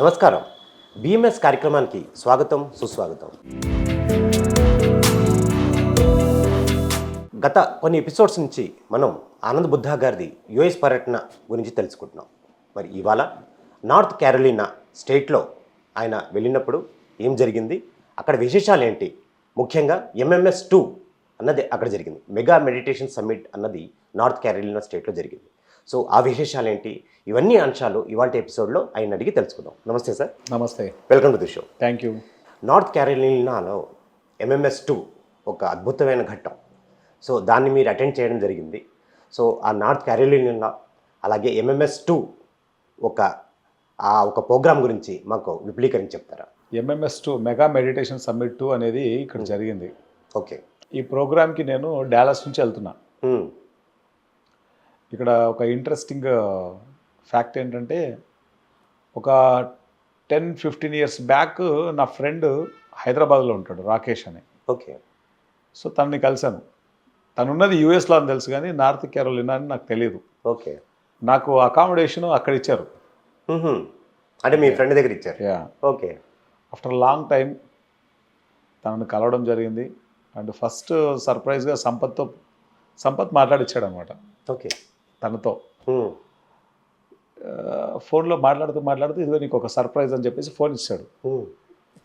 నమస్కారం. బిఎంఎస్ కార్యక్రమానికి స్వాగతం సుస్వాగతం. గత కొన్ని ఎపిసోడ్స్ నుంచి మనం ఆనంద్ బుద్ధా గారిది యుఎస్ పర్యటన గురించి తెలుసుకుంటున్నాం. మరి ఇవాళ నార్త్ క్యారోలినా స్టేట్లో ఆయన వెళ్ళినప్పుడు ఏం జరిగింది? అక్కడ విశేషాలు ఏంటి ముఖ్యంగా ఎంఎంఎస్ టూ అన్నది అక్కడ జరిగింది. మెగా మెడిటేషన్ సమ్మిట్ అన్నది నార్త్ క్యారోలినా స్టేట్లో జరిగింది. సో ఆ విశేషాలు ఏంటి ఇవన్నీ అంశాలు ఇవాళ ఎపిసోడ్లో ఆయన అడిగి తెలుసుకుందాం. నమస్తే సార్. నమస్తే. Welcome to the show thank you North క్యారోలినాలో MMS two ఒక అద్భుతమైన ఘట్టం. సో దాన్ని మీరు అటెండ్ చేయడం జరిగింది. సో ఆ నార్త్ క్యారోలినా అలాగే ఎంఎంఎస్ టూ ఒక ఆ ఒక ప్రోగ్రామ్ గురించి మాకు విపులీకరించి చెప్తారా? MMS two mega meditation summit two అనేది ఇక్కడ జరిగింది. ఓకే. ఈ ప్రోగ్రామ్కి నేను డాలస్ నుంచి వెళ్తున్నా. మ్మ్. ఇక్కడ ఒక ఇంట్రెస్టింగ్ ఫ్యాక్ట్ ఏంటంటే ఒక టెన్ ఫిఫ్టీన్ ఇయర్స్ బ్యాక్ నా ఫ్రెండ్ హైదరాబాద్లో ఉంటాడు రాకేష్ అని. ఓకే. సో తనని కలిశాను. తనున్నది యూఎస్లో అని తెలుసు కానీ నార్త్ కేరళినా అని నాకు తెలియదు ఓకే. నాకు అకామిడేషన్ అక్కడ ఇచ్చారు. అంటే మీ ఫ్రెండ్ దగ్గర ఇచ్చారు. Yeah okay. After long time తనను కలవడం జరిగింది. అండ్ ఫస్ట్ సర్ప్రైజ్గా సంపత్తో సంపత్ మాట్లాడిచ్చాడు అనమాట ఓకే. తనతో. ఫోన్లో మాట్లాడుతూ మాట్లాడుతూ ఇదిగో నీకు ఒక సర్ప్రైజ్ అని చెప్పేసి ఫోన్ ఇచ్చాడు.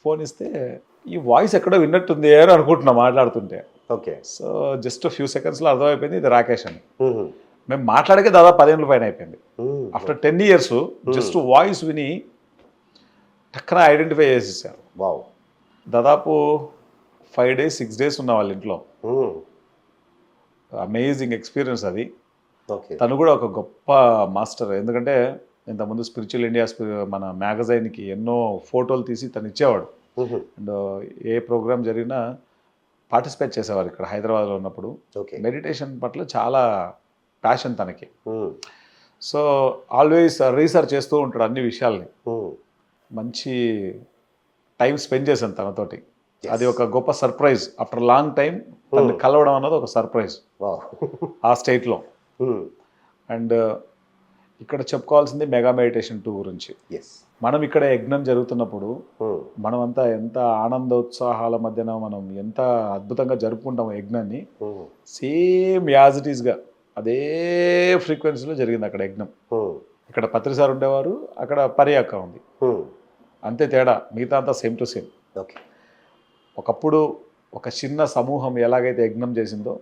ఫోన్ ఇస్తే ఈ వాయిస్ ఎక్కడో విన్నట్టుంది అని అనుకుంటున్నా మాట్లాడుతుంటే. ఓకే. సో జస్ట్ ఫ్యూ సెకండ్స్లో అర్థమైపోయింది ఇది రాకేష్ అని. మ్మ్. మాట్లాడకే దాదాపు పదేళ్ళ పైన అయిపోయింది. After ten years just voice విని టక్కన ఐడెంటిఫై చేసేసారు. వావ్. దాదాపు ఫైవ్ డేస్ సిక్స్ డేస్ ఉన్న వాళ్ళ ఇంట్లో. అమేజింగ్ ఎక్స్పీరియన్స్ అది. తను కూడా ఒక గొప్ప మాస్టర్. ఎందుకంటే ఇంతకుముందు స్పిరిచువల్ ఇండియా మన మ్యాగజైన్కి ఎన్నో ఫోటోలు తీసి తను ఇచ్చేవాడు. అండ్ ఏ ప్రోగ్రామ్ జరిగినా పార్టిసిపేట్ చేసేవారు ఇక్కడ హైదరాబాద్లో ఉన్నప్పుడు. మెడిటేషన్ పట్ల చాలా ప్యాషన్ తనకి. సో ఆల్వేస్ రీసెర్చ్ చేస్తూ ఉంటాడు అన్ని విషయాల్ని. మంచి టైం స్పెండ్ చేశాను తనతోటి. అది ఒక గొప్ప సర్ప్రైజ్. ఆఫ్టర్ లాంగ్ టైం తనని కలవడం అన్నది ఒక సర్ప్రైజ్. ఆ స్టేట్లో. అండ్ ఇక్కడ చెప్పుకోవాల్సింది మెగా మెడిటేషన్ టూ గురించి ఎస్ మనం ఇక్కడ యజ్ఞం జరుగుతున్నప్పుడు మ్మ్. మనమంతా ఎంత ఆనందోత్సాహాల మధ్యన మనం ఎంత అద్భుతంగా జరుపుకుంటాం యజ్ఞాన్ని మ్మ్. సేమ్ యాజ్ ఇట్ ఈస్గా అదే ఫ్రీక్వెన్సీలో జరిగింది అక్కడ యజ్ఞం. ఇక్కడ పత్రి సార్ ఉండేవారు అక్కడ పరి అక్క ఉంది. అంతే తేడా మిగతా అంతా సేమ్ టు సేమ్ ఓకే ఒకప్పుడు ఒక చిన్న సమూహం ఎలాగైతే యజ్ఞం చేసిందో.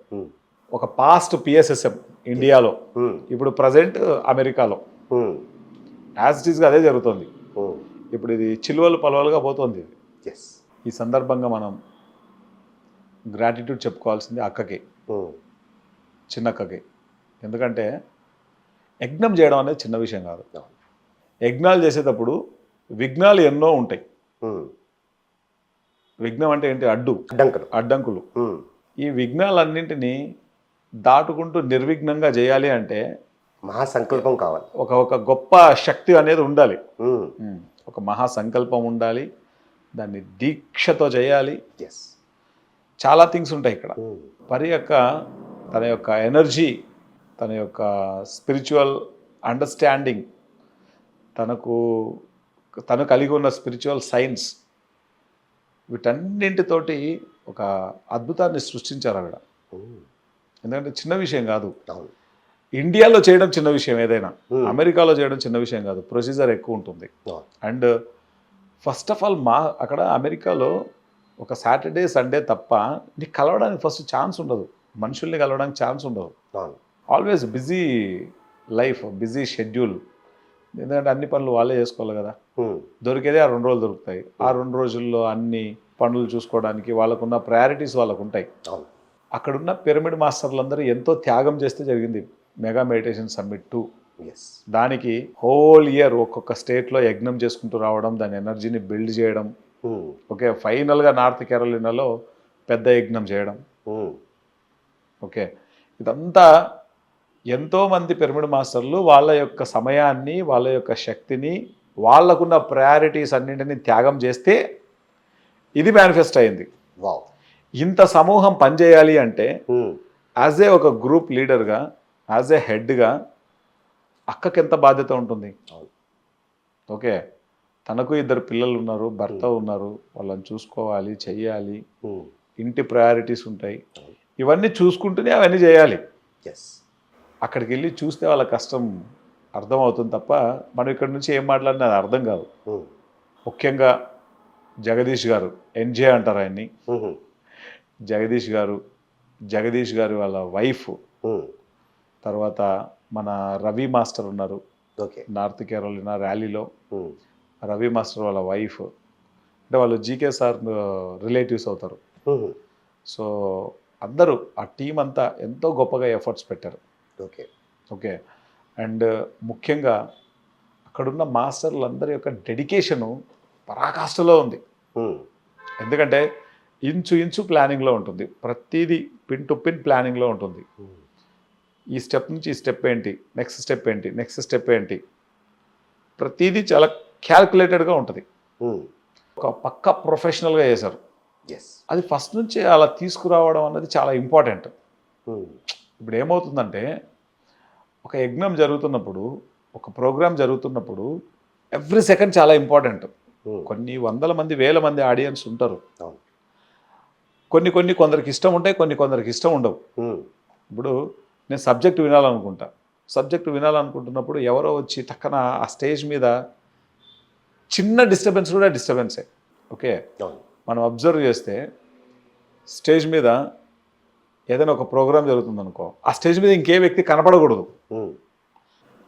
ఒక పాస్ట్ పిఎస్ఎస్ఎం ఇండియాలో మ్మ్. ఇప్పుడు ప్రజెంట్ అమెరికాలో. యాజ్ ఇట్ ఈస్గా అదే జరుగుతుంది మ్మ్. ఇప్పుడు ఇది చిలువలు పలువలుగా పోతుంది ఇది ఎస్ ఈ సందర్భంగా మనం గ్రాటిట్యూడ్ చెప్పుకోవాల్సింది అక్కకి మ్మ్. చిన్న అక్కకి ఎందుకంటే యజ్ఞం చేయడం అనేది చిన్న విషయం కాదు. యజ్ఞాలు చేసేటప్పుడు విఘ్నాలు ఎన్నో ఉంటాయి. విఘ్నం అంటే ఏంటి అడ్డు అడ్డంకులు. ఈ విఘ్నాలన్నింటినీ దాటుకుంటూ నిర్విఘ్నంగా చేయాలి అంటే మహాసంకల్పం కావాలి. ఒక ఒక గొప్ప శక్తి అనేది ఉండాలి. ఒక మహా సంకల్పం ఉండాలి. దాన్ని దీక్షతో చేయాలి. ఎస్ చాలా థింగ్స్ ఉంటాయి ఇక్కడ. పరి యొక్క తన యొక్క ఎనర్జీ తన యొక్క స్పిరిచువల్ అండర్స్టాండింగ్ తనకు తను కలిగి ఉన్న స్పిరిచువల్ సైన్స్ వీటన్నింటితోటి ఒక అద్భుతాన్ని సృష్టించారు అక్కడ. మ్మ్. ఎందుకంటే చిన్న విషయం కాదు. ఇండియాలో చేయడం చిన్న విషయం ఏదైనా. అమెరికాలో చేయడం చిన్న విషయం కాదు. ప్రొసీజర్ ఎక్కువ ఉంటుంది. అండ్ ఫస్ట్ ఆఫ్ ఆల్ మా అక్కడ అమెరికాలో ఒక సాటర్డే సండే తప్ప నీకు కలవడానికి ఫస్ట్ ఛాన్స్ ఉండదు. మనుషుల్ని కలవడానికి ఛాన్స్ ఉండదు. Always busy life busy schedule ఎందుకంటే అన్ని పనులు వాళ్ళే చేసుకోవాలి కదా. దొరికేదే ఆ రెండు రోజులు దొరుకుతాయి. ఆ రెండు రోజుల్లో అన్ని పనులు చూసుకోవడానికి వాళ్ళకున్న ప్రయారిటీస్ వాళ్ళకు ఉంటాయి. అక్కడున్న పిరమిడ్ మాస్టర్లందరూ ఎంతో త్యాగం చేస్తే జరిగింది. Mega meditation summit two. Yes దానికి హోల్ ఇయర్ ఒక్కొక్క స్టేట్లో యజ్ఞం చేసుకుంటూ రావడం దాని ఎనర్జీని బిల్డ్ చేయడం మ్మ్. ఓకే ఫైనల్గా నార్త్ కేరళలో పెద్ద యజ్ఞం చేయడం. మ్మ్. ఓకే ఇదంతా ఎంతోమంది పిరమిడ్ మాస్టర్లు వాళ్ళ యొక్క సమయాన్ని వాళ్ళ యొక్క శక్తిని వాళ్ళకున్న ప్రయారిటీస్ అన్నింటినీ త్యాగం చేస్తే ఇది మేనిఫెస్ట్ అయింది. వావ్ ఇంత సమూహం పనిచేయాలి అంటే. యాజ్ ఏ ఒక గ్రూప్ లీడర్గా యాజ్ ఏ హెడ్గా అక్కకి ఎంత బాధ్యత ఉంటుంది? ఓకే. తనకు ఇద్దరు పిల్లలు ఉన్నారు భర్త ఉన్నారు వాళ్ళని చూసుకోవాలి చెయ్యాలి. ఇంటి ప్రయారిటీస్ ఉంటాయి. ఇవన్నీ చూసుకుంటూనే అవన్నీ చేయాలి. ఎస్ అక్కడికి వెళ్ళి చూస్తే వాళ్ళ కష్టం అర్థమవుతుంది తప్ప మనం ఇక్కడ నుంచి ఏం మాట్లాడినా అది అర్థం కాదు. ముఖ్యంగా జగదీష్ గారు ఎన్జే అంటారు ఆయన్ని. జగదీష్ గారు జగదీష్ గారు వాళ్ళ వైఫ్ ఉమ్. తర్వాత మన రవి మాస్టర్ ఉన్నారు. ఓకే నార్త్ కేరళ ర్యాలీలో. ఉమ్. రవి మాస్టర్ వాళ్ళ వైఫ్. అంటే వాళ్ళు జీకే సార్ రిలేటివ్స్ అవుతారు. ఉమ్. సో అందరూ ఆ టీం అంతా ఎంతో గొప్పగా ఎఫర్ట్స్ పెట్టారు. ఓకే ఓకే అండ్ ముఖ్యంగా అక్కడున్న మాస్టర్లందరి యొక్క డెడికేషను పరాకాష్ఠలో ఉంది. ఎందుకంటే ఇంచు ఇంచు ప్లానింగ్లో ఉంటుంది. ప్రతిదీ పిన్ టు పిన్ ప్లానింగ్లో ఉంటుంది. ఈ స్టెప్ నుంచి ఈ స్టెప్ ఏంటి? నెక్స్ట్ స్టెప్ ఏంటి? నెక్స్ట్ స్టెప్ ఏంటి? ప్రతిదీ చాలా క్యాల్కులేటెడ్గా ఉంటుంది. ఒక పక్క ప్రొఫెషనల్గా చేశారు. ఎస్ అది ఫస్ట్ నుంచి అలా తీసుకురావడం అన్నది చాలా ఇంపార్టెంట్. ఇప్పుడు ఏమవుతుందంటే ఒక యజ్ఞం జరుగుతున్నప్పుడు ఒక ప్రోగ్రామ్ జరుగుతున్నప్పుడు ఎవ్రీ సెకండ్ చాలా ఇంపార్టెంట్. కొన్ని వందల మంది వేల మంది ఆడియన్స్ ఉంటారు. కొన్ని కొన్ని కొందరికి ఇష్టం ఉంటాయి కొన్ని కొందరికి ఇష్టం ఉండవు. ఇప్పుడు నేను సబ్జెక్ట్ వినాలనుకుంటా. సబ్జెక్ట్ వినాలనుకుంటున్నప్పుడు ఎవరో వచ్చి టక్కన ఆ స్టేజ్ మీద చిన్న డిస్టర్బెన్స్ కూడా డిస్టర్బెన్సే. ఓకే? మనం అబ్జర్వ్ చేస్తే స్టేజ్ మీద ఏదైనా ఒక ప్రోగ్రామ్ జరుగుతుంది అనుకో ఆ స్టేజ్ మీద ఇంకే వ్యక్తి కనపడకూడదు.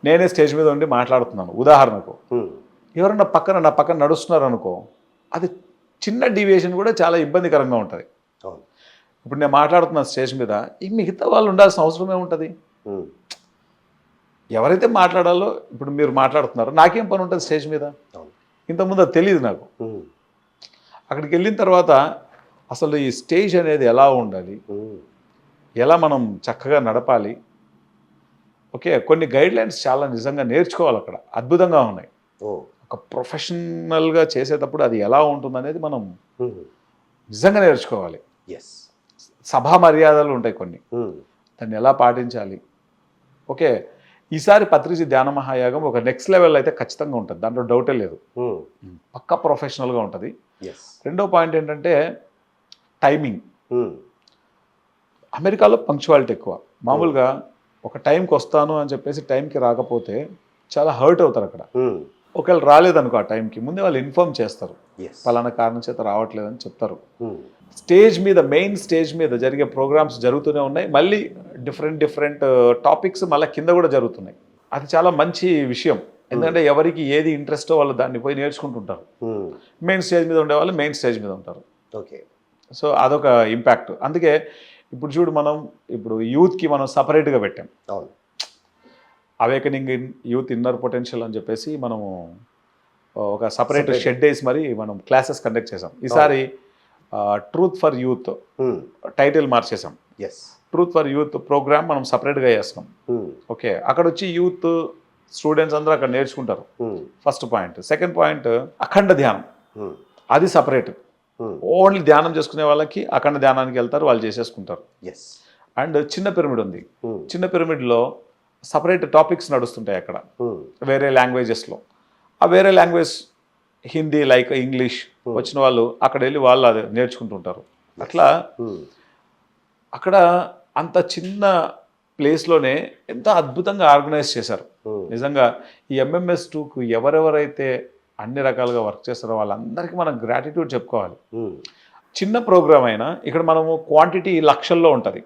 నేనే స్టేజ్ మీద ఉండి మాట్లాడుతున్నాను ఉదాహరణకు. ఎవరన్నా పక్కన నా పక్కన నడుస్తున్నారు అనుకో అది చిన్న డీవియేషన్ కూడా చాలా ఇబ్బందికరంగా ఉంటుంది. ఇప్పుడు నేను మాట్లాడుతున్న స్టేజ్ మీద ఈ మిగతా వాళ్ళు ఉండాల్సిన అవసరం ఏముంటుంది. ఎవరైతే మాట్లాడాలో ఇప్పుడు మీరు మాట్లాడుతున్నారో నాకేం పని ఉంటుంది స్టేజ్ మీద? ఇంతకుముందు అది తెలియదు నాకు. అక్కడికి వెళ్ళిన తర్వాత అసలు ఈ స్టేజ్ అనేది ఎలా ఉండాలి. ఎలా మనం చక్కగా నడపాలి? ఓకే కొన్ని గైడ్ లైన్స్ చాలా నిజంగా నేర్చుకోవాలి అక్కడ. అద్భుతంగా ఉన్నాయి. ఒక ప్రొఫెషనల్గా చేసేటప్పుడు అది ఎలా ఉంటుందనేది మనం. నిజంగా నేర్చుకోవాలి. ఎస్ సభా మర్యాదలు ఉంటాయి కొన్ని. దాన్ని ఎలా పాటించాలి? ఓకే ఈసారి పత్రిజీ ధ్యాన మహాయాగం ఒక నెక్స్ట్ లెవెల్ అయితే ఖచ్చితంగా ఉంటుంది. దాంట్లో డౌటే లేదు. పక్కా ప్రొఫెషనల్గా ఉంటుంది. రెండో పాయింట్ ఏంటంటే టైమింగ్. అమెరికాలో పంక్చువాలిటీ ఎక్కువ. మామూలుగా ఒక టైంకి వస్తాను అని చెప్పేసి టైంకి రాకపోతే చాలా హర్ట్ అవుతారు అక్కడ. ఒకవేళ రాలేదనుకో ఆ టైంకి ముందే వాళ్ళు ఇన్ఫార్మ్ చేస్తారు. పలానా కారణం చేత రావట్లేదని చెప్తారు. స్టేజ్ మీద మెయిన్ స్టేజ్ మీద జరిగే ప్రోగ్రామ్స్ జరుగుతూనే ఉన్నాయి. మళ్ళీ డిఫరెంట్ డిఫరెంట్ టాపిక్స్ మళ్ళీ కింద కూడా జరుగుతున్నాయి. అది చాలా మంచి విషయం. ఎందుకంటే ఎవరికి ఏది ఇంట్రెస్టో వాళ్ళు దాన్ని పోయి నేర్చుకుంటుంటారు. ఉమ్. మెయిన్ స్టేజ్ మీద ఉండే వాళ్ళు మెయిన్ స్టేజ్ మీద ఉంటారు. ఓకే. సో అదొక ఇంపాక్ట్. అందుకే ఇప్పుడు చూడు మనం ఇప్పుడు యూత్కి మనం సపరేట్గా పెట్టాం. అవును. Awakening in youth inner potential అని చెప్పేసి మనము ఒక సపరేట్. షెడ్ వేసి మరి మనం క్లాసెస్ కండక్ట్ చేసాం. ఈసారి truth for youth. Title మార్చేసాం yes truth for youth program మనం సపరేట్గా చేస్తున్నాం ఉమ్. ఓకే అక్కడ వచ్చి యూత్ స్టూడెంట్స్ అందరూ అక్కడ నేర్చుకుంటారు um. First point second point అఖండ ధ్యానం ఉమ్. అది సపరేట్. ఓన్లీ ధ్యానం చేసుకునే వాళ్ళకి అఖండ ధ్యానానికి వెళ్తారు వాళ్ళు చేసేసుకుంటారు ఎస్ అండ్ చిన్న పిరమిడ్ ఉంది. చిన్న పిరమిడ్లో సపరేట్ టాపిక్స్ నడుస్తుంటాయి అక్కడ. వేరే లాంగ్వేజెస్లో ఆ వేరే లాంగ్వేజ్ హిందీ లైక్ ఇంగ్లీష్ వచ్చిన వాళ్ళు అక్కడ వెళ్ళి వాళ్ళు అది నేర్చుకుంటుంటారు అట్లా ఉమ్. అక్కడ అంత చిన్న ప్లేస్లోనే ఎంత అద్భుతంగా ఆర్గనైజ్ చేశారు ఉమ్. నిజంగా ఈ ఎంఎంఎస్ టూకు ఎవరెవరైతే అన్ని రకాలుగా వర్క్ చేస్తారో వాళ్ళందరికీ మనం గ్రాటిట్యూడ్ చెప్పుకోవాలి. చిన్న ప్రోగ్రామ్ అయినా ఇక్కడ మనము క్వాంటిటీ లక్షల్లో ఉంటుంది.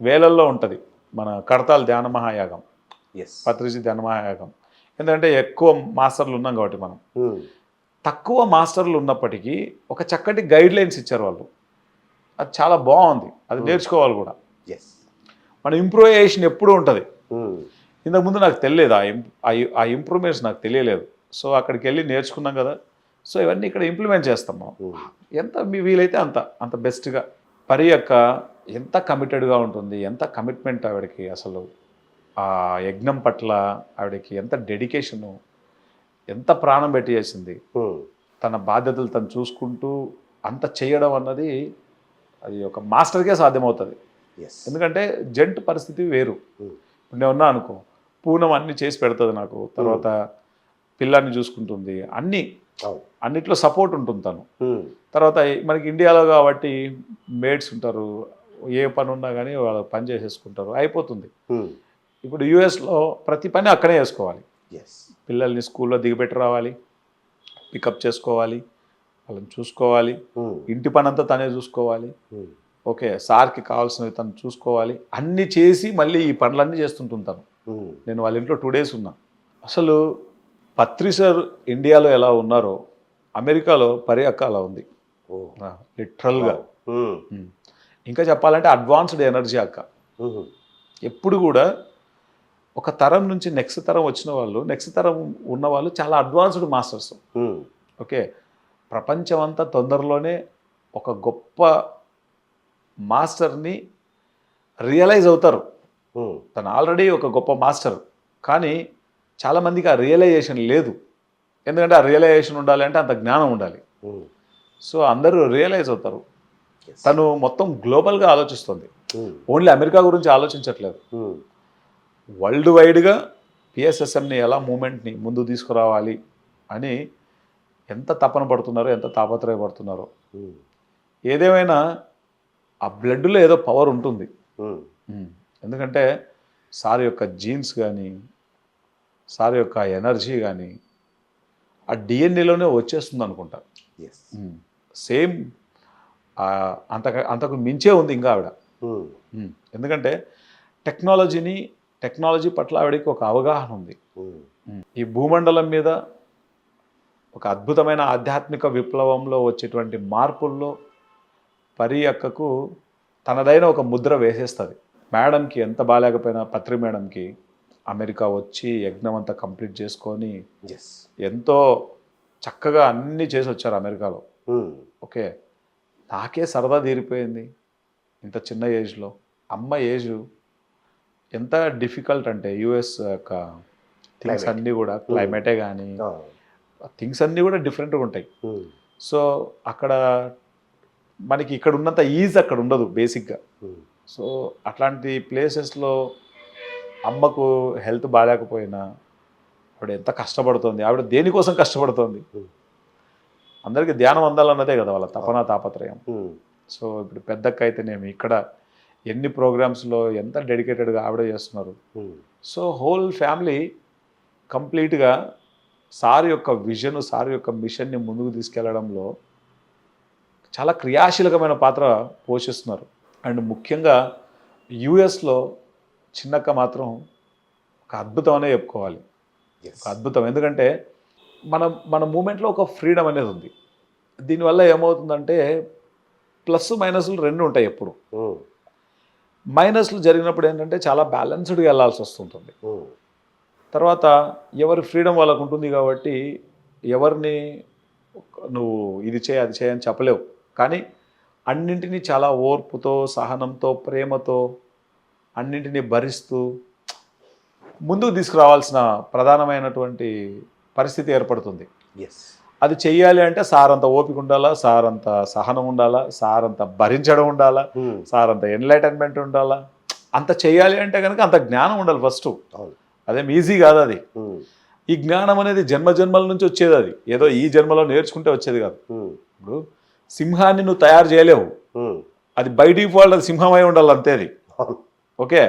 వేలల్లో ఉంటుంది మన కడతాల్ ధ్యాన మహాయాగం ఎస్ పత్రిజీ ధ్యాన మహాయాగం ఎందుకంటే ఎక్కువ మాస్టర్లు ఉన్నాం కాబట్టి మనం. తక్కువ మాస్టర్లు ఉన్నప్పటికీ ఒక చక్కటి గైడ్ లైన్స్ ఇచ్చారు వాళ్ళు. అది చాలా బాగుంది. అది నేర్చుకోవాలి కూడా. ఎస్ మన ఇంప్రూవేషన్ ఎప్పుడూ ఉంటుంది. ఇంతకుముందు నాకు తెలియలేదు ఆ ఇంప్రూవ్మెంట్స్ నాకు తెలియలేదు. సో అక్కడికి వెళ్ళి నేర్చుకున్నాం కదా. సో ఇవన్నీ ఇక్కడ ఇంప్లిమెంట్ చేస్తాం మనం. ఎంత మీ వీలైతే అంత అంత బెస్ట్గా. పరి యొక్క ఎంత కమిటెడ్గా ఉంటుంది ఎంత కమిట్మెంట్ ఆవిడకి అసలు ఆ యజ్ఞం పట్ల ఆవిడకి ఎంత డెడికేషను ఎంత ప్రాణం పెట్టి చేసింది. తన బాధ్యతలు తను చూసుకుంటూ అంత చేయడం అన్నది అది ఒక మాస్టర్కే సాధ్యమవుతుంది. ఎందుకంటే జంట్ పరిస్థితి వేరు. ఇప్పుడు నేను ఉన్నా అనుకో పూనం అన్ని చేసి పెడుతుంది నాకు. తర్వాత పిల్లాన్ని చూసుకుంటుంది. అన్నీ అన్నిట్లో సపోర్ట్ ఉంటుంది తను. తర్వాత మనకి ఇండియాలో కాబట్టి మేడ్స్ ఉంటారు. ఏ పని ఉన్నా కానీ వాళ్ళు పని చేసేసుకుంటారు. అయిపోతుంది. ఇప్పుడు యూఎస్లో ప్రతి పని అక్కడే చేసుకోవాలి. పిల్లల్ని స్కూల్లో దిగబెట్టి రావాలి పికప్ చేసుకోవాలి వాళ్ళని చూసుకోవాలి ఉమ్, ఇంటి పని అంతా తనే చూసుకోవాలి. ఉమ్, ఓకే సార్కి కావాల్సినవి తను చూసుకోవాలి. అన్నీ చేసి మళ్ళీ ఈ పనులన్నీ చేస్తుంటుంటాను ఉమ్, నేను వాళ్ళ ఇంట్లో టూ డేస్ ఉన్నా. అసలు పత్రి సార్ ఇండియాలో ఎలా ఉన్నారో అమెరికాలో పరి అక్క అలా ఉంది లిటరల్గా ఉమ్, ఇంకా చెప్పాలంటే అడ్వాన్స్డ్ ఎనర్జీ అక్క. ఎప్పుడు కూడా ఒక తరం నుంచి నెక్స్ట్ తరం వచ్చిన వాళ్ళు నెక్స్ట్ తరం ఉన్న వాళ్ళు చాలా అడ్వాన్స్డ్ మాస్టర్స్ ఓకే ప్రపంచం అంతా తొందరలోనే ఒక గొప్ప మాస్టర్ని రియలైజ్ అవుతారు. ఉమ్, తను ఆల్రెడీ ఒక గొప్ప మాస్టర్. కానీ చాలామందికి ఆ రియలైజేషన్ లేదు. ఎందుకంటే ఆ రియలైజేషన్ ఉండాలి అంటే అంత జ్ఞానం ఉండాలి. సో అందరూ రియలైజ్ అవుతారు. తను మొత్తం గ్లోబల్గా ఆలోచిస్తుంది. ఓన్లీ అమెరికా గురించి ఆలోచించట్లేదు. వరల్డ్ వైడ్గా పిఎస్ఎస్ఎంని ఎలా మూమెంట్ని ముందు తీసుకురావాలి అని ఎంత తపన పడుతున్నారో ఎంత తాపత్రయపడుతున్నారో ఏదేమైనా ఆ బ్లడ్లో ఏదో పవర్ ఉంటుంది. ఎందుకంటే సార్ యొక్క జీన్స్ కానీ సార్ యొక్క ఎనర్జీ కానీ ఆ డిఎన్ఏలోనే వచ్చేస్తుంది అనుకుంటా సేమ్ అంతక అంతకు మించే ఉంది ఇంకా ఆవిడ. ఎందుకంటే టెక్నాలజీని టెక్నాలజీ పట్ల ఆవిడకి ఒక అవగాహన ఉంది. ఈ భూమండలం మీద ఒక అద్భుతమైన ఆధ్యాత్మిక విప్లవంలో వచ్చేటువంటి మార్పుల్లో పరి అక్కకు తనదైన ఒక ముద్ర వేసేస్తుంది. మేడంకి ఎంత బాగాలేకపోయినా పత్రి మేడంకి అమెరికా వచ్చి యజ్ఞం అంతా కంప్లీట్ చేసుకొని ఎంతో చక్కగా అన్నీ చేసి వచ్చారు అమెరికాలో. ఓకే. నాకే సరదా తీరిపోయింది ఇంత చిన్న ఏజ్లో. అమ్మ ఏజ్ ఎంత డిఫికల్ట్ అంటే యుఎస్ యొక్క థింగ్స్. అన్నీ కూడా క్లైమేటే కానీ థింగ్స్ అన్నీ కూడా డిఫరెంట్గా ఉంటాయి. ఉమ్, సో అక్కడ మనకి ఇక్కడ ఉన్నంత ఈజ్ అక్కడ ఉండదు బేసిక్గా ఉమ్, సో అట్లాంటి ప్లేసెస్లో అమ్మకు హెల్త్ బాగాలేకపోయినా ఆవిడ ఎంత కష్టపడుతుంది ఆవిడ దేనికోసం కష్టపడుతుంది? Hmm. అందరికీ ధ్యానం అందాలన్నదే కదా వాళ్ళ తపన తాపత్రయం. సో ఇప్పుడు పెద్దక్క అయితేనేమి ఇక్కడ ఎన్ని ప్రోగ్రామ్స్లో ఎంత డెడికేటెడ్గా ఆవిడ చేస్తున్నారు. ఉమ్, సో హోల్ ఫ్యామిలీ కంప్లీట్గా సార్ యొక్క విజన్ సార్ యొక్క మిషన్ని ముందుకు తీసుకెళ్ళడంలో చాలా క్రియాశీలకమైన పాత్ర పోషిస్తున్నారు. అండ్ ముఖ్యంగా యుఎస్లో చిన్నక్క మాత్రం ఒక అద్భుతం అనే చెప్పుకోవాలి ఒక అద్భుతం. ఎందుకంటే మన మన మూమెంట్లో ఒక ఫ్రీడమ్ అనేది ఉంది. దీనివల్ల ఏమవుతుందంటే ప్లస్ మైనస్లు రెండు ఉంటాయి ఎప్పుడు. ఉమ్, మైనస్లు జరిగినప్పుడు ఏంటంటే చాలా బ్యాలెన్స్డ్గా వెళ్ళాల్సి వస్తుంటుంది. తర్వాత ఎవరి ఫ్రీడమ్ వాళ్ళకు ఉంటుంది కాబట్టి ఎవరిని నువ్వు ఇది చేయి అది చేయి అని చెప్పలేవు. కానీ అన్నింటినీ చాలా ఓర్పుతో సహనంతో ప్రేమతో అన్నింటినీ భరిస్తూ ముందుకు తీసుకురావాల్సిన ప్రధానమైనటువంటి పరిస్థితి ఏర్పడుతుంది. Yes, అది చెయ్యాలి అంటే సార్ అంత ఓపిక ఉండాలా సార్ అంత సహనం ఉండాలా సార్ అంత భరించడం ఉండాలా సార్ అంత ఎన్లైటన్మెంట్ ఉండాలా? అంత చేయాలి అంటే కనుక అంత జ్ఞానం ఉండాలి ఫస్ట్ అదేం ఈజీ కాదు అది. ఈ జ్ఞానం అనేది జన్మ జన్మల నుంచి వచ్చేది అది. ఏదో ఈ జన్మలో నేర్చుకుంటే వచ్చేది కాదు. ఇప్పుడు సింహాన్ని నువ్వు తయారు చేయలేవు. అది బై డిఫాల్ట్ అది సింహమై ఉండాలి అంతే అది. ఓకే?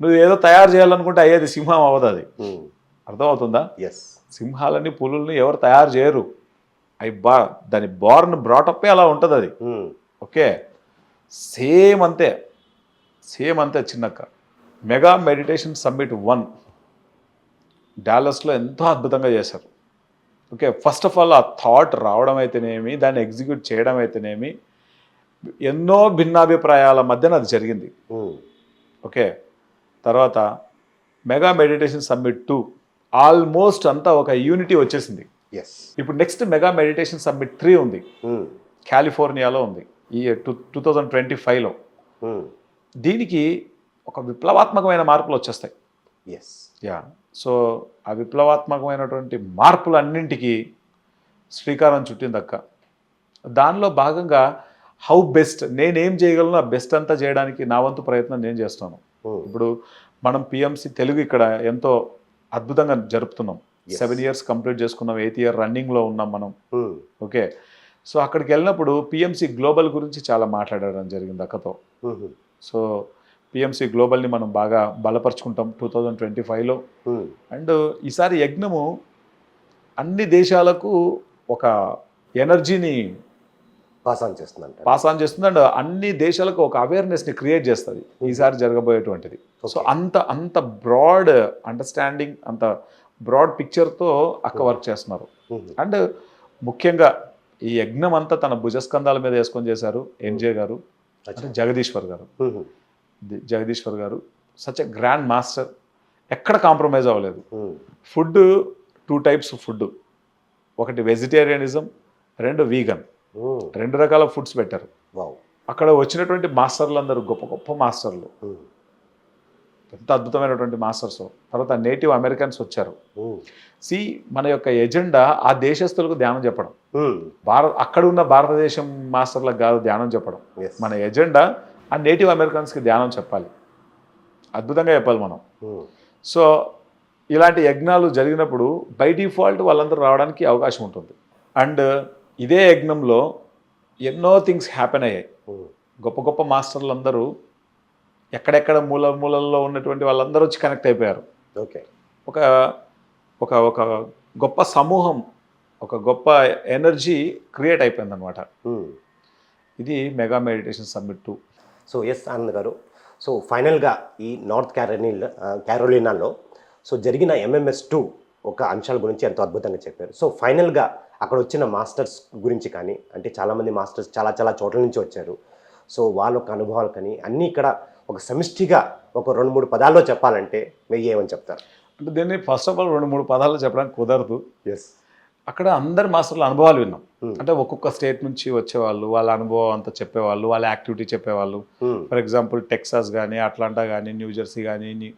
నువ్వు ఏదో తయారు చేయాలనుకుంటే అయ్యేది సింహం అవ్వదు అది. అర్థమవుతుందా? ఎస్ సింహాలని పులుల్ని ఎవరు తయారు చేయరు. అవి బా దాని బార్న్ బ్రాటప్పే అలా ఉంటుంది అది. ఓకే? సేమ్ అంతే. సేమ్ అంతే చిన్నక్క. Mega meditation summit one. డాలస్లో ఎంతో అద్భుతంగా చేశారు. ఓకే? ఫస్ట్ ఆఫ్ ఆల్ ఆ థాట్ రావడం అయితేనేమి దాన్ని ఎగ్జిక్యూట్ చేయడం అయితేనేమి ఎన్నో భిన్నాభిప్రాయాల మధ్యన అది జరిగింది. ఓకే? తర్వాత mega meditation summit two. Almost అంతా ఒక యూనిటీ వచ్చేసింది. ఎస్ ఇప్పుడు next mega meditation summit three ఉంది. కాలిఫోర్నియాలో ఉంది. ఈ టూ టూ థౌజండ్ ట్వంటీ ఫైవ్లో దీనికి ఒక విప్లవాత్మకమైన మార్పులు వచ్చేస్తాయి. ఎస్ యా సో ఆ విప్లవాత్మకమైనటువంటి మార్పులన్నింటికి శ్రీకారం చుట్టిందక్క దానిలో భాగంగా హౌ బెస్ట్ నేనేం చేయగలను ఆ బెస్ట్ అంతా చేయడానికి నా వంతు ప్రయత్నం నేను చేస్తాను. ఉమ్, ఇప్పుడు మనం పిఎంసి తెలుగు ఇక్కడ ఎంతో అద్భుతంగా జరుపుతున్నాం. సెవెన్ ఇయర్స్ కంప్లీట్ చేసుకున్నాం ఎయిత్ ఇయర్ రన్నింగ్లో ఉన్నాం మనం. ఓకే సో అక్కడికి వెళ్ళినప్పుడు పిఎంసి గ్లోబల్ గురించి చాలా మాట్లాడడం జరిగింది అక్కతో. సో పిఎంసి గ్లోబల్ని మనం బాగా బలపరుచుకుంటాం టూ థౌజండ్ ట్వంటీ ఫైవ్లో అండ్ ఈసారి యజ్ఞము అన్ని దేశాలకు ఒక ఎనర్జీని పాస్ ఆన్ చేస్తుందంట పాస్ ఆన్ చేస్తుంది అండ్ అన్ని దేశాలకు ఒక అవేర్నెస్ని క్రియేట్ చేస్తుంది. ఈసారి జరగబోయేటువంటిది. సో. అంత అంత బ్రాడ్ అండర్స్టాండింగ్ అంత బ్రాడ్ పిక్చర్తో అక్క వర్క్ చేస్తున్నారు. ఉమ్, అండ్ ముఖ్యంగా ఈ యజ్ఞం అంతా తన భుజస్కంధాల మీద వేసుకొని చేశారు ఎంజే గారు అంటే Jagadishwar garu. Jagadishwar garu such a grand master ఎక్కడ కాంప్రమైజ్ అవ్వలేదు. ఫుడ్ టూ టైప్స్ ఫుడ్ ఒకటి వెజిటేరియనిజం రెండు వీగన్ రెండు రకాల ఫుడ్స్ పెట్టారు. వావ్. అక్కడ వచ్చినటువంటి మాస్టర్లు అందరూ గొప్ప గొప్ప మాస్టర్లు. ఎంత అద్భుతమైనటువంటి మాస్టర్స్. తర్వాత నేటివ్ అమెరికన్స్ వచ్చారు. సి మన యొక్క ఎజెండా ఆ దేశస్తులకు ధ్యానం చెప్పడం. భారత్ అక్కడ ఉన్న భారతదేశం మాస్టర్లకు కాదు ధ్యానం చెప్పడం. మన ఎజెండా ఆ నేటివ్ అమెరికన్స్కి ధ్యానం చెప్పాలి. అద్భుతంగా చెప్పాలి మనం. సో ఇలాంటి యజ్ఞాలు జరిగినప్పుడు బై డిఫాల్ట్ వాళ్ళందరూ రావడానికి అవకాశం ఉంటుంది. అండ్ ఇదే యజ్ఞంలో ఎన్నో థింగ్స్ హ్యాపెన్ అయ్యాయి. గొప్ప గొప్ప మాస్టర్లు అందరూ ఎక్కడెక్కడ మూల మూలల్లో ఉన్నటువంటి వాళ్ళందరూ వచ్చి కనెక్ట్ అయిపోయారు. ఓకే. ఒక ఒక ఒక గొప్ప సమూహం ఒక గొప్ప ఎనర్జీ క్రియేట్ అయిపోయింది అనమాట. ఇది mega meditation summit two. So yes Anand గారు సో ఫైనల్గా ఈ నార్త్ క్యారోలినా క్యారోలినాలో సో జరిగిన ఎంఎంఎస్ టూ ఒక అంశాల గురించి ఎంతో అద్భుతంగా చెప్పారు. సో ఫైనల్గా అక్కడ వచ్చిన మాస్టర్స్ గురించి కానీ అంటే చాలామంది మాస్టర్స్ చాలా చాలా చోట్ల నుంచి వచ్చారు. సో వాళ్ళ యొక్క అనుభవాలు కానీ అన్నీ ఇక్కడ ఒక సమిష్టిగా ఒక రెండు మూడు పదాల్లో చెప్పాలంటే మీరు ఏమని చెప్తారు. అంటే దీన్ని ఫస్ట్ ఆఫ్ ఆల్ రెండు మూడు పదాలు చెప్పడానికి కుదరదు. ఎస్ అక్కడ అందరి మాస్టర్ల అనుభవాలు విన్నాం. Hmm. అంటే ఒక్కొక్క స్టేట్ నుంచి వచ్చేవాళ్ళు వాళ్ళ అనుభవం అంతా చెప్పేవాళ్ళు వాళ్ళ యాక్టివిటీ చెప్పేవాళ్ళు. ఫర్ ఎగ్జాంపుల్ టెక్సాస్ కానీ అట్లాంటా కానీ న్యూజెర్సీ కానీ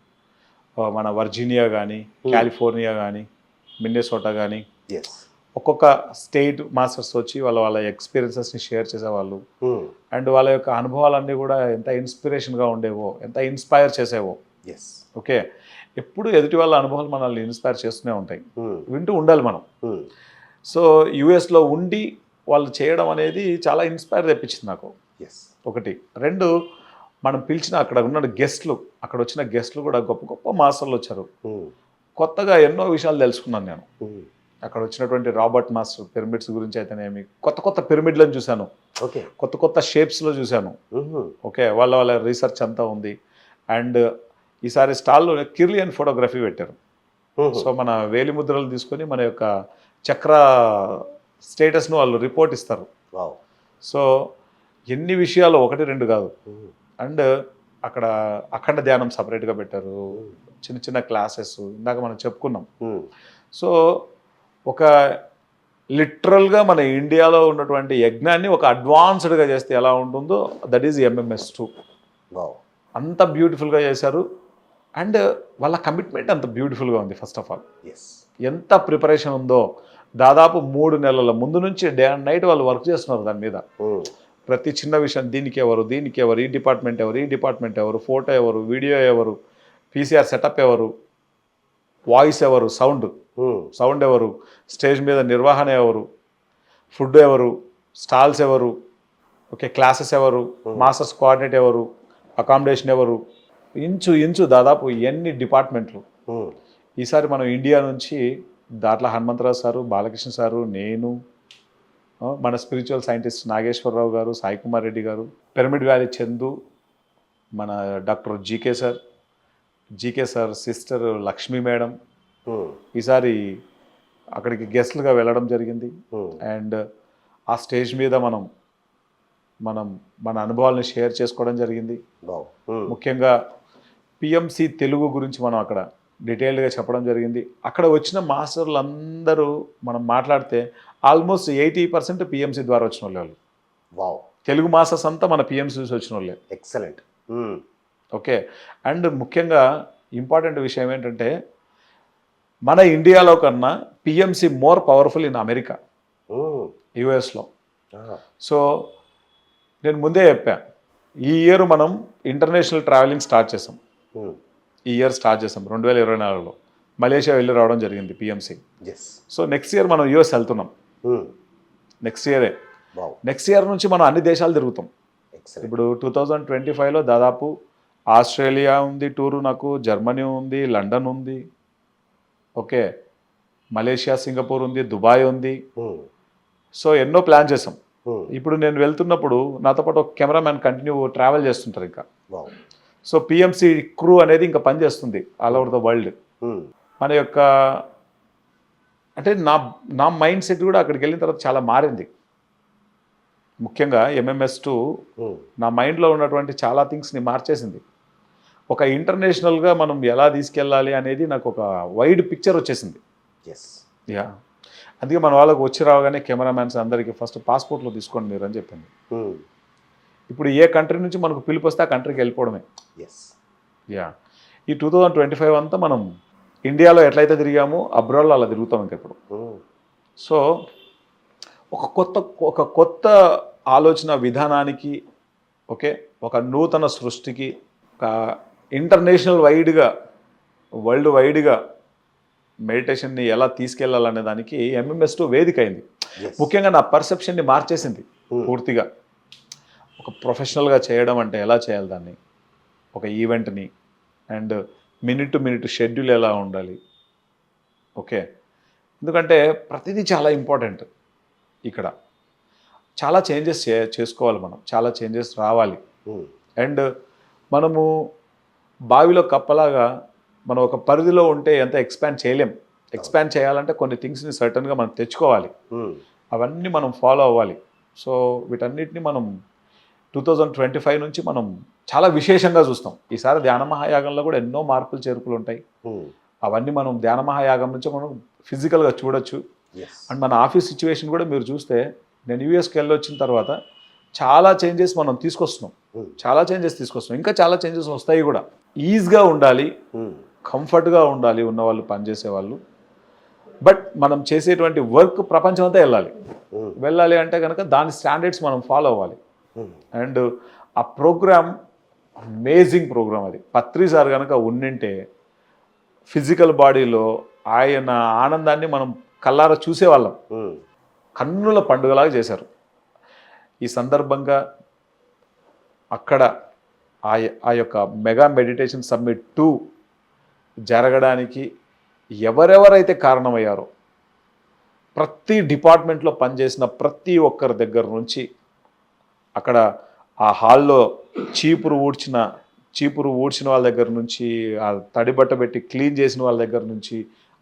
మన వర్జీనియా కానీ కాలిఫోర్నియా కానీ మిన్నెసోటా కానీ ఎస్ ఒక్కొక్క స్టేట్ మాస్టర్స్ వచ్చి వాళ్ళ వాళ్ళ ఎక్స్పీరియన్సెస్ని షేర్ చేసేవాళ్ళు. అండ్ వాళ్ళ యొక్క అనుభవాలన్నీ కూడా ఎంత ఇన్స్పిరేషన్గా ఉండేవో ఎంత ఇన్స్పైర్ చేసేవో. Yes okay? ఎప్పుడు ఎదుటి వాళ్ళ అనుభవాలు మనల్ని ఇన్స్పైర్ చేస్తూనే ఉంటాయి. వింటూ ఉండాలి మనం. సో యుఎస్లో ఉండి వాళ్ళు చేయడం అనేది చాలా ఇన్స్పైర్ తెప్పించింది నాకు. ఎస్ ఒకటి. రెండు మనం పిలిచిన అక్కడ ఉన్న గెస్ట్లు అక్కడ వచ్చిన గెస్ట్లు కూడా గొప్ప గొప్ప మాస్టర్లు వచ్చారు. కొత్తగా ఎన్నో విషయాలు తెలుసుకున్నాను నేను. అక్కడ వచ్చినటువంటి రాబర్ట్ మాస్టర్ పిరమిడ్స్ గురించి అయితేనేమి కొత్త కొత్త పిరమిడ్లను చూశాను. ఓకే. కొత్త కొత్త షేప్స్లో చూశాను. ఓకే వాళ్ళ వాళ్ళ రీసెర్చ్ అంతా ఉంది. అండ్ ఈసారి స్టాల్లో కిర్లియన్ ఫోటోగ్రఫీ పెట్టారు. సో మన వేలి ముద్రలు తీసుకొని మన యొక్క చక్ర స్టేటస్ను వాళ్ళు రిపోర్ట్ ఇస్తారు. సో ఎన్ని విషయాలు ఒకటి రెండు కాదు. అండ్ అక్కడ అఖండ ధ్యానం సపరేట్గా పెట్టారు. చిన్న చిన్న క్లాసెస్ ఇందాక మనం చెప్పుకున్నాం. సో ఒక లిటరల్గా మన ఇండియాలో ఉన్నటువంటి యజ్ఞాన్ని ఒక అడ్వాన్స్డ్గా చేస్తే ఎలా ఉంటుందో దట్ ఈజ్ ఎంఎంఎస్ టూ అంత బ్యూటిఫుల్గా చేశారు. అండ్ వాళ్ళ కమిట్మెంట్ అంత బ్యూటిఫుల్గా ఉంది ఫస్ట్ ఆఫ్ ఆల్ ఎస్ ఎంత ప్రిపరేషన్ ఉందో దాదాపు మూడు నెలల ముందు నుంచి డే అండ్ నైట్ వాళ్ళు వర్క్ చేస్తున్నారు దాని మీద. ప్రతి చిన్న విషయం దీనికి ఎవరు దీనికి ఎవరు ఈ డిపార్ట్మెంట్ ఎవరు ఈ డిపార్ట్మెంట్ ఎవరు ఫోటో ఎవరు వీడియో ఎవరు పీసీఆర్ సెటప్ ఎవరు వాయిస్ ఎవరు? సౌండ్. సౌండ్ ఎవరు? స్టేజ్ మీద నిర్వహణ ఎవరు? ఫుడ్ ఎవరు? స్టాల్స్ ఎవరు? ఓకే క్లాసెస్ ఎవరు? మాస్టర్స్ కోఆర్డినేట్ ఎవరు? అకామిడేషన్ ఎవరు? ఇంచు ఇంచు దాదాపు ఎన్ని డిపార్ట్మెంట్లు? ఈసారి మనం ఇండియా నుంచి దాట్ల హనుమంతరావు సారు బాలకృష్ణ సారు నేను మన స్పిరిచువల్ సైంటిస్ట్ నాగేశ్వరరావు గారు సాయి కుమార్ రెడ్డి గారు పిరమిడ్ వ్యాలీ చందు మన doctor GK sir GK sir sister Lakshmi madam ఈసారి అక్కడికి గెస్ట్లుగా వెళ్ళడం జరిగింది. అండ్ ఆ స్టేజ్ మీద మనం మనం మన అనుభవాలను షేర్ చేసుకోవడం జరిగింది. వావ్. ముఖ్యంగా పిఎంసి తెలుగు గురించి మనం అక్కడ డీటెయిల్డ్గా చెప్పడం జరిగింది. అక్కడ వచ్చిన మాస్టర్లు అందరూ మనం మాట్లాడితే ఆల్మోస్ట్ ఎయిటీ పర్సెంట్ పిఎంసి ద్వారా వచ్చిన వాళ్ళు. వావ్. తెలుగు మాస్టర్స్ అంతా మన పిఎంసి నుంచి వచ్చిన వాళ్ళే ఎక్సలెంట్ ఓకే. అండ్ ముఖ్యంగా ఇంపార్టెంట్ విషయం ఏంటంటే మన ఇండియాలో కన్నా PMC more powerful in America యుఎస్లో సో నేను ముందే చెప్పా ఈ ఇయర్ మనం ఇంటర్నేషనల్ ట్రావెలింగ్ స్టార్ట్ చేసాం. ఈ ఇయర్ స్టార్ట్ చేసాం రెండు వేల ఇరవై నాలుగులో. మలేషియా వెళ్ళి రావడం జరిగింది PMC yes so next year మనం యూఎస్ వెళ్తున్నాం. నెక్స్ట్ ఇయరే నెక్స్ట్ ఇయర్ నుంచి మనం అన్ని దేశాలు తిరుగుతాం. ఇప్పుడు టూ థౌజండ్ ట్వంటీ ఫైవ్లో దాదాపు ఆస్ట్రేలియా ఉంది టూరు నాకు జర్మనీ ఉంది లండన్ ఉంది. ఓకే. మలేషియా సింగపూర్ ఉంది దుబాయ్ ఉంది. సో ఎన్నో ప్లాన్ చేసాం ఇప్పుడు నేను వెళ్తున్నప్పుడు నాతో పాటు ఒక కెమెరామ్యాన్ కంటిన్యూ ట్రావెల్ చేస్తుంటారు ఇంకా. సో పిఎంసి క్రూ అనేది ఇంకా పనిచేస్తుంది ఆల్ ఓవర్ ద వరల్డ్. మన యొక్క అంటే నా నా మైండ్ సెట్ కూడా అక్కడికి వెళ్ళిన తర్వాత చాలా మారింది. ముఖ్యంగా ఎంఎంఎస్ టూ నా మైండ్లో ఉన్నటువంటి చాలా థింగ్స్ని మార్చేసింది. ఒక ఇంటర్నేషనల్గా మనం ఎలా తీసుకెళ్ళాలి అనేది నాకు ఒక వైడ్ పిక్చర్ వచ్చేసింది. ఎస్ యా అందుకే మన వాళ్ళకి వచ్చి రావగానే కెమెరామ్యాన్స్ అందరికీ ఫస్ట్ పాస్పోర్ట్లో తీసుకోండి మీరు అని చెప్పింది. ఇప్పుడు ఏ కంట్రీ నుంచి మనకు పిలుపు వస్తే ఆ కంట్రీకి వెళ్ళిపోవడమే. ఎస్ యా ఈ టూ థౌజండ్ ట్వంటీ ఫైవ్ అంతా మనం ఇండియాలో ఎట్లయితే తిరిగామో అబ్రాడ్లో అలా తిరుగుతాం ఇంక ఇప్పుడు. సో ఒక కొత్త ఒక కొత్త ఆలోచన విధానానికి ఓకే ఒక నూతన సృష్టికి ఒక ఇంటర్నేషనల్ వైడ్గా వరల్డ్ వైడ్గా మెడిటేషన్ని ఎలా తీసుకెళ్ళాలనే దానికి ఎంఎంఎస్ టూ వేదిక అయింది. ముఖ్యంగా నా పర్సెప్షన్ని మార్చేసింది పూర్తిగా. ఒక ప్రొఫెషనల్గా చేయడం అంటే ఎలా చేయాలి దాన్ని? ఒక ఈవెంట్ని and minute to minute schedule ఎలా ఉండాలి? ఓకే. ఎందుకంటే ప్రతిదీ చాలా ఇంపార్టెంట్ ఇక్కడ. చాలా చేంజెస్ చే చేసుకోవాలి మనం. చాలా చేంజెస్ రావాలి. అండ్ మనము బావిలో కప్పలాగా మనం ఒక పరిధిలో ఉంటే ఎంత ఎక్స్పాండ్ చేయలేం. ఎక్స్పాండ్ చేయాలంటే కొన్ని థింగ్స్ని సర్టన్గా మనం తెచ్చుకోవాలి. అవన్నీ మనం ఫాలో అవ్వాలి. సో వీటన్నిటిని మనం టూ థౌజండ్ ట్వంటీ ఫైవ్ నుంచి మనం చాలా విశేషంగా చూస్తాం. ఈసారి ధ్యాన మహాయాగంలో కూడా ఎన్నో మార్పులు చేర్పులు ఉంటాయి. అవన్నీ మనం ధ్యాన మహాయాగం నుంచి మనం ఫిజికల్గా చూడొచ్చు. అండ్ మన ఆఫీస్ సిచ్యువేషన్ కూడా మీరు చూస్తే నేను యూఎస్కి వెళ్ళి వచ్చిన తర్వాత చాలా చేంజెస్ మనం తీసుకొస్తున్నాం. చాలా చేంజెస్ తీసుకొస్తున్నాం. ఇంకా చాలా చేంజెస్ వస్తాయి కూడా. ఈజీగా ఉండాలి. కంఫర్ట్గా ఉండాలి ఉన్న వాళ్ళు పనిచేసే వాళ్ళు బట్ మనం చేసేటువంటి వర్క్ ప్రపంచం అంతా వెళ్ళాలి. వెళ్ళాలి అంటే కనుక దాని స్టాండర్డ్స్ మనం ఫాలో అవ్వాలి. అండ్ ఆ ప్రోగ్రామ్ అమేజింగ్ ప్రోగ్రామ్ అది. పత్రి సార్ కనుక ఉండింటే ఫిజికల్ బాడీలో ఆయన ఆనందాన్ని మనం కల్లారా చూసేవాళ్ళం. కన్నుల పండుగలాగా చేశారు. ఈ సందర్భంగా అక్కడ ఆ ఆ యొక్క మెగా మెడిటేషన్ సమ్మిట్ టూ జరగడానికి ఎవరెవరైతే కారణమయ్యారో ప్రతి డిపార్ట్మెంట్లో పనిచేసిన ప్రతి ఒక్కరి దగ్గర నుంచి అక్కడ ఆ హాల్లో చీపురు ఊడ్చిన చీపురు ఊడ్చిన వాళ్ళ దగ్గర నుంచి ఆ తడిబట్ట పెట్టి క్లీన్ చేసిన వాళ్ళ దగ్గర నుంచి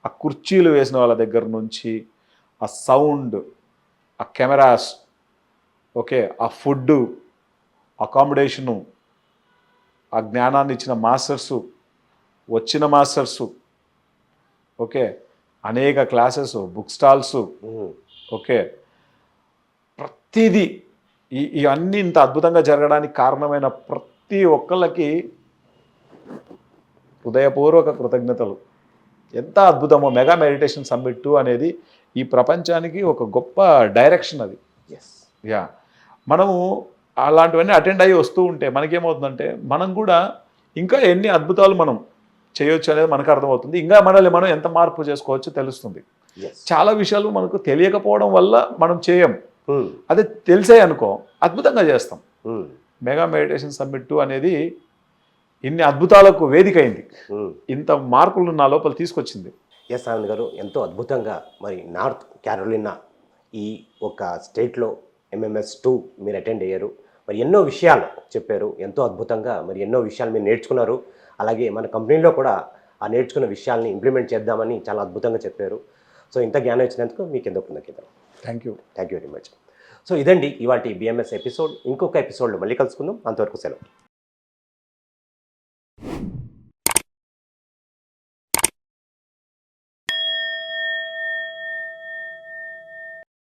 ఆ కుర్చీలు వేసిన వాళ్ళ దగ్గర నుంచి ఆ సౌండ్ ఆ కెమెరాస్ ఓకే ఆ ఫుడ్ అకామిడేషను ఆ జ్ఞానాన్ని ఇచ్చిన మాస్టర్సు వచ్చిన మాస్టర్సు ఓకే అనేక క్లాసెస్ బుక్ స్టాల్స్ ఓకే. ప్రతిదీ ఈ ఇవన్నీ ఇంత అద్భుతంగా జరగడానికి కారణమైన ప్రతి ఒక్కళ్ళకి హృదయపూర్వక కృతజ్ఞతలు. ఎంత అద్భుతమో మెగా మెడిటేషన్ సమ్మిట్ అనేది ఈ ప్రపంచానికి ఒక గొప్ప డైరెక్షన్ అది. Yes yeah. మనము అలాంటివన్నీ అటెండ్ అయ్యి వస్తూ ఉంటే మనకేమవుతుందంటే మనం కూడా ఇంకా ఎన్ని అద్భుతాలు మనం చేయొచ్చు అనేది మనకు అర్థమవుతుంది. ఇంకా మనల్ని మనం ఎంత మార్పు చేసుకోవచ్చో తెలుస్తుంది. చాలా విషయాలు మనకు తెలియకపోవడం వల్ల మనం చేయం. అదే తెలిసే అనుకో అద్భుతంగా చేస్తాం. మెగా మెడిటేషన్ సమ్మిట్ టూ అనేది ఇన్ని అద్భుతాలకు వేదిక అయింది ఇంత మార్పులు నా లోపల తీసుకొచ్చింది. ఎస్ ఆనంద్ గారు ఎంతో అద్భుతంగా మరి నార్త్ క్యారోలినా ఈ ఒక స్టేట్లో ఎంఎంఎస్ టూ మీరు అటెండ్ అయ్యారు. మరి ఎన్నో విషయాలు చెప్పారు. ఎంతో అద్భుతంగా మరి ఎన్నో విషయాలు మీరు నేర్చుకున్నారు. అలాగే మన కంపెనీలో కూడా ఆ నేర్చుకున్న విషయాల్ని ఇంప్లిమెంట్ చేద్దామని చాలా అద్భుతంగా చెప్పారు. సో ఇంత జ్ఞానం ఇచ్చినందుకు మీకు ఎంతో కృతజ్ఞతలు. Thank you thank you very much so ఇదండి ఇవాటి బిఎంఎస్ ఎపిసోడ్ ఇంకొక ఎపిసోడ్లో మళ్ళీ కలుసుకుందాం. అంతవరకు సెలవు.